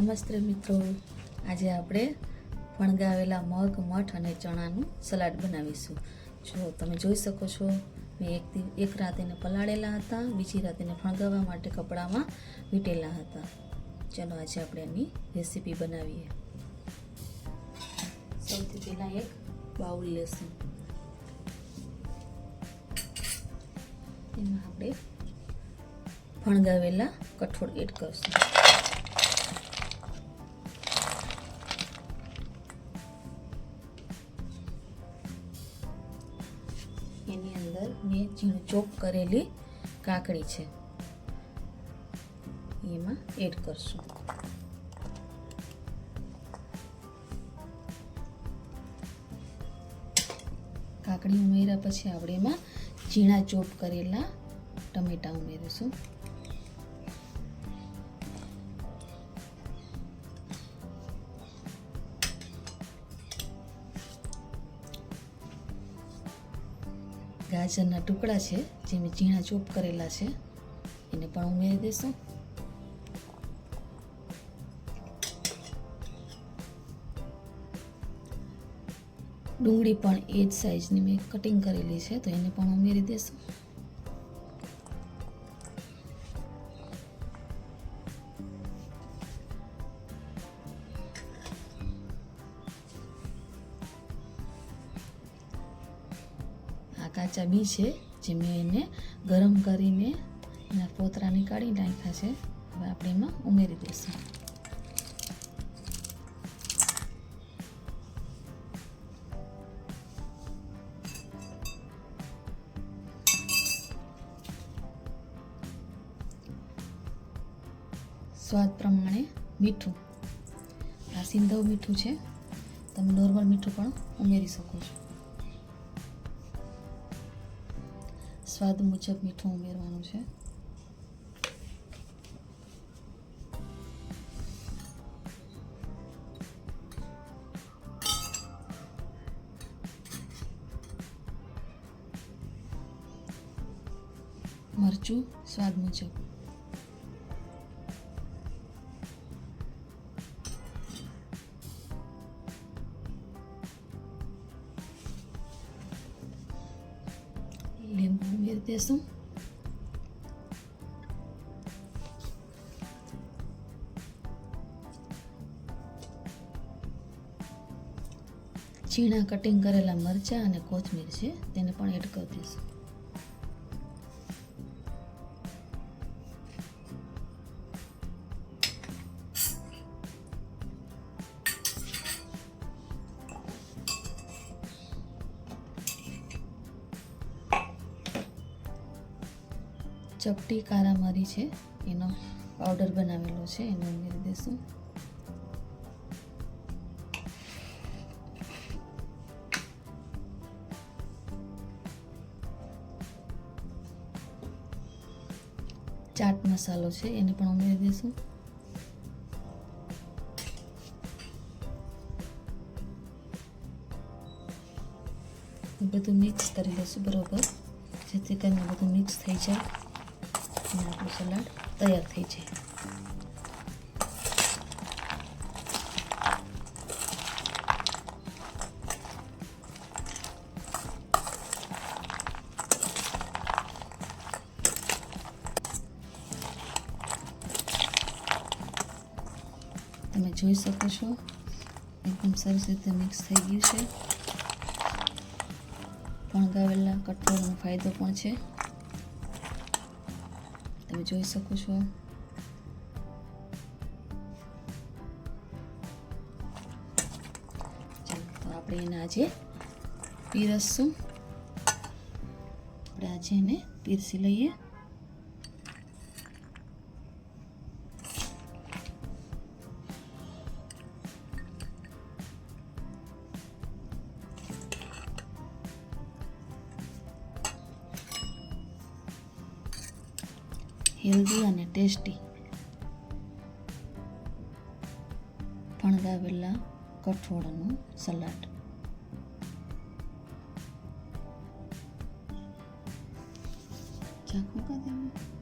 નમસ્તે મિત્રો. આજે આપણે ફણગાવેલા મગ, મઠ અને ચણાનું સલાડ બનાવીશું. જો તમે જોઈ શકો છો, મેં એક એક રાત એને પલાળેલા હતા, બીજી રાત એને ફણગાવવા માટે કપડામાં વીટેલા હતા. ચલો આજે આપણે એની રેસીપી બનાવીએ. સૌથી પહેલાં એક બાઉલ લેશું. એમાં આપણે ફણગાવેલા કઠોળ એડ કરશું. એની અંદર મેં ઝીણું ચોપ કરેલી કાકડી છે. એમાં એડ કરશું. કાકડી ઉમેર્યા પછી આપણે એમાં ઝીણા ચોપ કરેલા ટમેટા ઉમેરીશું. ગાજરના ટુકડા છે, જે મેં ઝીણા ચોપ કરેલા છે. એને પણ ઉમેરી દઈશું ડુંગળી પણ એ જ સાઈઝની મેં કટિંગ કરેલી છે, તો એને પણ ઉમેરી દઈશું કાચા બી છે, જે મેં એને ગરમ કરીને એના પોતરા નીકાળી નાખ્યા છે. હવે આપણે એમાં ઉમેરી દઈશું. સ્વાદ પ્રમાણે મીઠું. આ સિંધવ મીઠું છે. તમે નોર્મલ મીઠું પણ ઉમેરી શકો છો. સ્વાદ મુજબ મીઠું ઉમેરવાનું છે. મરચું સ્વાદ મુજબ. લીંબુ ચીણા કટિંગ કરેલા મરચાં અને કોથમીર છે તેને પણ એડ કરી દઈશું. ચપટી કારા મરી છે. એનો પાવડર બનાવેલો છે. એને ઉમેરી દઈશું. ચાટ મસાલો છે. એને પણ ઉમેરી દઈશું. બધું મિક્સ કરી લઈશું બરોબર. જેથી કરીને બધું મિક્સ થઈ જાય. અને આપણું સલાડ તૈયાર થઈ જાય તમે જોઈ શકો છો, એકદમ સરસ રીતે મિક્સ થઈ ગયું છે. ફણગાવેલા કઠોળનો ફાયદો પણ છે. તમે જોઈ શકો છો. તો આપણે એને આજે પીરસશું. આપણે આજે એને પીરસી લઈએ. હેલ્ધી અને ટેસ્ટી ફણગાવેલા કઠોળનું સલાડ ચાકુ કા દેવું